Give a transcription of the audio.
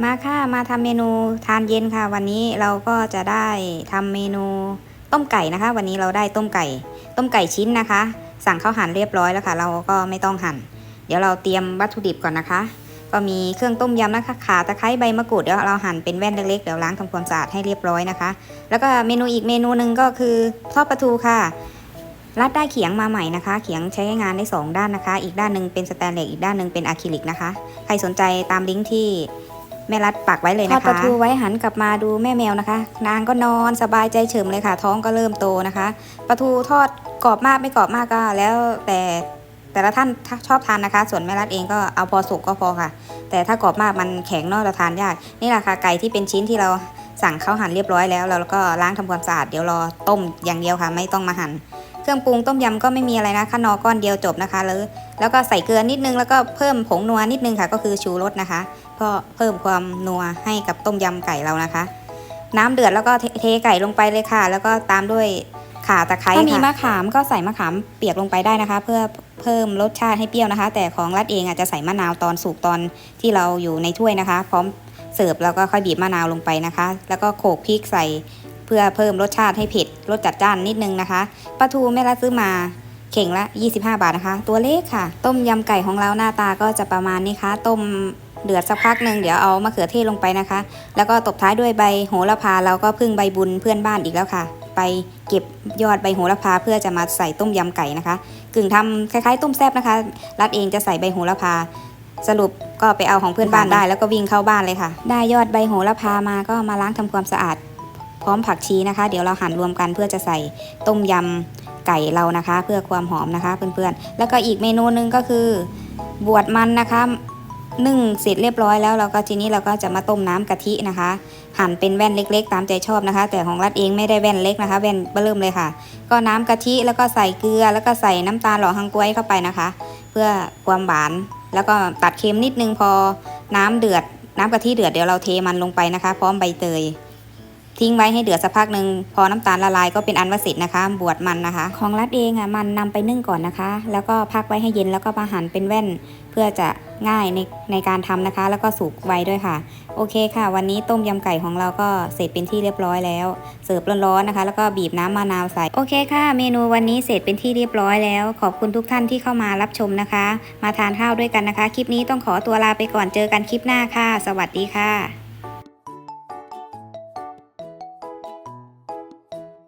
มาค่ะมาทำเมนูทานเย็นค่ะ วันนี้เราก็จะได้ทำเมนูต้มไก่นะคะ วันนี้เราได้ต้มไก่ ต้มไก่ชิ้นนะคะ สั่งข้าวหั่นเรียบร้อยแล้วค่ะ เราก็ไม่ต้องหั่น เดี๋ยวเราเตรียมวัตถุดิบก่อนนะคะ ก็มีเครื่องต้มยำนะคะขาตะไคร้ใบมะกรูดเดี๋ยวเราหั่นเป็นแว่นเล็กๆเดี๋ยวล้างทำความสะอาดให้เรียบร้อยนะคะ แล้วก็เมนูอีกเมนูหนึ่งก็คือทอดปลาทูค่ะรัดได้เขียงมาใหม่นะคะ เขียงใช้งานได้สองด้านนะคะ อีกด้านหนึ่งเป็นสแตนเลสอีกด้านหนึ่งเป็นอะคริลิกนะคะ ใครสนใจตามลิงก์ที่ แม่รัดปักไว้เลยนะคะทอดปลาทูไว้หันกลับมาดูแม่แมวนะคะ นางก็นอนสบายใจเฉิมเลยค่ะ ท้องก็เริ่มโตนะคะปลาทูทอดกรอบมากไม่กรอบมากก็ แล้วแต่แต่ละท่านชอบทานนะคะ ส่วนแม่รัดเองก็เอาพอสุกก็พอค่ะ แต่ถ้ากรอบมากมันแข็งนอกเราทานยากนี่แหละค่ะไก่ที่เป็นชิ้นที่เราสั่งเข้าหั่นเรียบร้อยแล้วเราก็ล้างทำความสะอาดเดี๋ยวรอต้มอย่างเดียวค่ะ ไม่ต้องมาหั่น เครื่องปรุงต้มยำก็ไม่มีอะไรนะขนอก้อนเดียวจบนะคะแล้วแล้วก็ใส่เกลือนิดนึงแล้วก็เพิ่มผงนัวนิดนึงค่ะ ก็คือชูรสนะคะก็เพิ่มความนัวให้กับต้มยำไก่เรานะคะ น้ำเดือดแล้วก็เทเทไก่ลงไปเลยค่ะ แล้วก็ตามด้วยข่าตะไคร้ถ้ามีมะขามก็ใส่มะขามเปียกลงไปได้นะคะ เพื่อเพิ่มรสชาติให้เปรี้ยวนะคะ แต่ของรัดเองอาจจะใส่มะนาวตอนสุกตอนที่เราอยู่ในถ้วยนะคะ พร้อมเสิร์ฟแล้วก็ค่อยบีบมะนาวลงไปนะคะ แล้วก็โขลกพริกใส่ พื่อเพิ่มรสชาติให้เผ็ดรสจัดจ้านนิดนึงนะคะปลาทูแม่ละซื้อมาเข่งละ 25 บาทนะคะ ตัวเล็กค่ะ ต้มยำไก่ของเราหน้าตาก็จะประมาณนี้ค่ะ ต้มเดือดสักพักหนึ่งเดี๋ยวเอามะเขือเทศลงไปนะคะ แล้วก็ตบท้ายด้วยใบโหระพาเราก็พึ่งใบบุญเพื่อนบ้านอีกแล้วค่ะ ไปเก็บยอดใบโหระพาเพื่อจะมาใส่ต้มยำไก่นะคะ กึ่งทำคล้ายๆ ต้มแซ่บนะคะ รัดเองจะใส่ใบโหระพา สรุปก็ไปเอาของเพื่อนบ้านได้ แล้วก็วิ่งเข้าบ้านเลยค่ะ ได้ยอดใบโหระพามาก็มาล้างทำความสะอาด พร้อมผักชีนะคะ เดี๋ยวเราหั่นรวมกันเพื่อจะใส่ต้มยำไก่เรานะคะ เพื่อความหอมนะคะเพื่อนๆ แล้วก็อีกเมนูหนึงก็คือบวดมันนะคะนึ่งเสร็จเรียบร้อยแล้วเราก็ทีนี้เราก็จะมาต้มน้ำกะทินะคะ หั่นเป็นแว่นเล็ก ๆ ตามใจชอบนะคะ แต่ของรัดเองไม่ได้แว่นเล็กนะคะ แว่นเบิ่มเลยค่ะ ก็น้ำกะทิแล้วก็ใส่เกลือ แล้วก็ใส่น้ำตาลหล่อฮังกวยเข้าไปนะคะ เพื่อความหวานแล้วก็ตัดเค็มนิดนึงพอน้ำเดือด น้ำกะทิเดือดเดี๋ยวเราเทมันลงไปนะคะ พร้อมใบเตย ทิ้งไว้ให้เดือดสักพักหนึ่งพอน้ำตาลละลายก็เป็นอันว่าเสร็จนะคะ บวชมันนะคะ ของรัดเองอะมันนำไปนึ่งก่อนนะคะ แล้วก็พักไว้ให้เย็นแล้วก็มาหั่นเป็นแว่น เพื่อจะง่ายในในการทำนะคะ แล้วก็สุกไวด้วยค่ะ โอเคค่ะ วันนี้ต้มยำไก่ของเราก็เสร็จเป็นที่เรียบร้อยแล้ว เสิร์ฟร้อนๆนะคะ แล้วก็บีบน้ำมะนาวใส่โอเคค่ะ เมนูวันนี้เสร็จเป็นที่เรียบร้อยแล้ว ขอบคุณทุกท่านที่เข้ามารับชมนะคะ มาทานข้าวด้วยกันนะคะ คลิปนี้ต้องขอตัวลาไปก่อนเจอกันคลิปหน้าค่ะ สวัสดีค่ะ